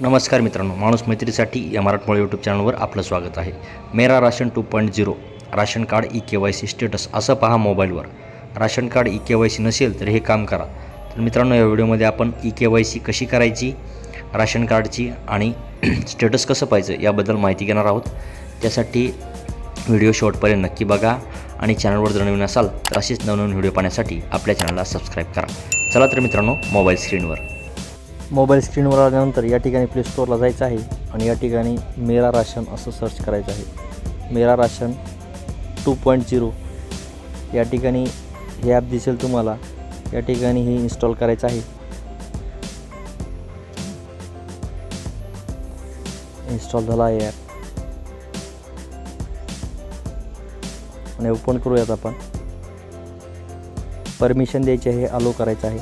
नमस्कार मित्रांनो माणूस मैत्रीसाठी या मराठमोळी यूट्यूब चॅनलवर आपलं स्वागत आहे. Mera ration two point zero ration card e K Y C status असं पहा मोबाईलवर ration card e K Y C नसेल तर हे काम करा. तर मित्रांनो या व्हिडिओमध्ये आपण ई के वाय सी कशी करायची राशन कार्डची आणि स्टेटस कसं पाहिजे याबद्दल माहिती घेणार आहोत. त्यासाठी व्हिडिओ शॉर्टपर्यंत नक्की बघा आणि चॅनलवर जर नवीन असाल तर असेच नवनवीन व्हिडिओ पाहण्यासाठी आपल्या चॅनलला सबस्क्राईब करा. चला तर मित्रांनो मोबाईल स्क्रीनवर मोबाईल स्क्रीनवर आल्यानंतर या ठिकाणी प्ले स्टोअरला जायचं आहे आणि या ठिकाणी मेरा राशन असं सर्च करायचं आहे. Mera ration two point zero या ठिकाणी हे ॲप दिसेल तुम्हाला. या ठिकाणी हे इन्स्टॉल करायचं आहे. इन्स्टॉल झाला आहे ॲप आणि ओपन करूयात आपण. परमिशन द्यायची आहे अलो करायचं आहे.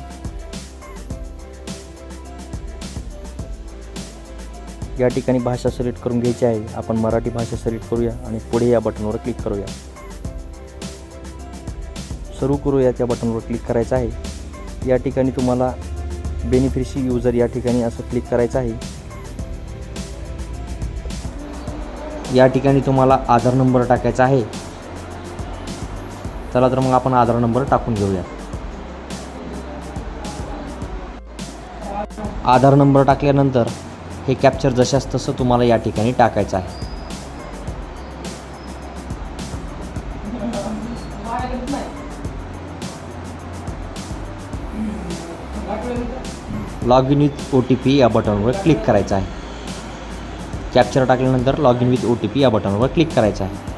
या ठिकाणी भाषा सिलेक्ट करून घ्यायची आहे. आपण मराठी भाषा सिलेक्ट करूया आणि पुढे या बटनवर क्लिक करूया. सुरू करूया त्या बटनवर क्लिक करायचं आहे. या ठिकाणी तुम्हाला बेनिफिशरी युजर या ठिकाणी असं क्लिक करायचं आहे. या ठिकाणी तुम्हाला आधार नंबर टाकायचा आहे. चला तर मग आपण आधार नंबर टाकून घेऊया. आधार नंबर टाकल्यानंतर हे कॅप्चर जशास तसं तुम्हाला या ठिकाणी टाकायचं आहे. Log in with O T P या बटनवर क्लिक करायचं आहे. कॅप्चर टाकल्यानंतर log in with O T P या बटनवर क्लिक करायचं आहे.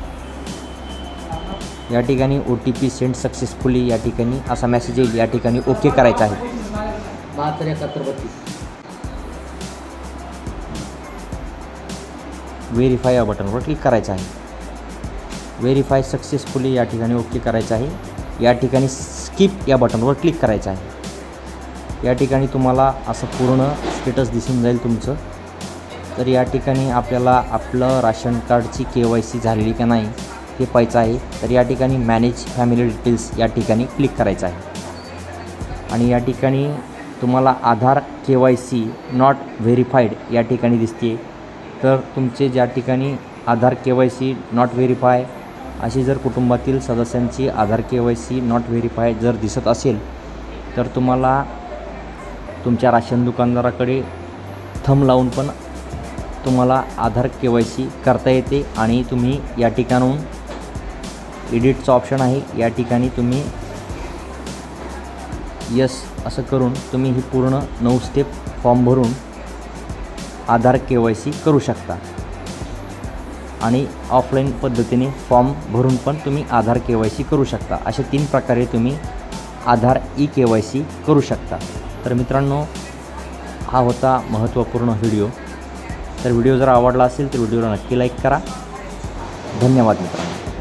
या ठिकाणी O T P send successfully या ठिकाणी असा मेसेज येईल या ठिकाणी ओके करायचा आहे. बहात्तर एकाहत्तर बत्तीस. व्हेरीफाय या बटनवर क्लिक करायचं आहे. व्हेरीफाय सक्सेसफुली या ठिकाणी ओके करायचं आहे. या ठिकाणी स्किप या बटनवर क्लिक करायचं आहे. या ठिकाणी तुम्हाला असं पूर्ण स्टेटस दिसून जाईल तुमचं. तर या ठिकाणी आपल्याला आपलं राशन कार्डची के वाय सी झालेली का नाही हे पाहायचं आहे. तर या ठिकाणी मॅनेज फॅमिली डिटेल्स या ठिकाणी क्लिक करायचं आहे. आणि या ठिकाणी तुम्हाला Aadhaar K Y C not verified या ठिकाणी दिसते तर तुमचे ज्या ठिकाणी Aadhaar K Y C not verify अशी जर कुटुंबातील सदस्यांची Aadhaar K Y C not verify जर दिसत असेल तर तुम्हाला तुमच्या राशन दुकानदाराकडे थंब लावून पण तुम्हाला आधार के वाय सी करता येते आणि तुम्ही या ठिकाणून एडिटचं ऑप्शन आहे. या ठिकाणी तुम्ही यस असं करून तुम्ही ही पूर्ण नऊ स्टेप फॉर्म भरून आधार के वाय सी करू शकता. आणि ऑफलाईन पद्धतीने फॉर्म भरून पण तुम्ही आधार के वाय सी करू शकता. अशा तीन प्रकारे तुम्ही Aadhaar e K Y C करू शकता. तर मित्रांनो हा होता महत्त्वपूर्ण व्हिडिओ. तर व्हिडिओ जर आवडला असेल तर व्हिडिओला नक्की लाईक करा. धन्यवाद मित्रांनो.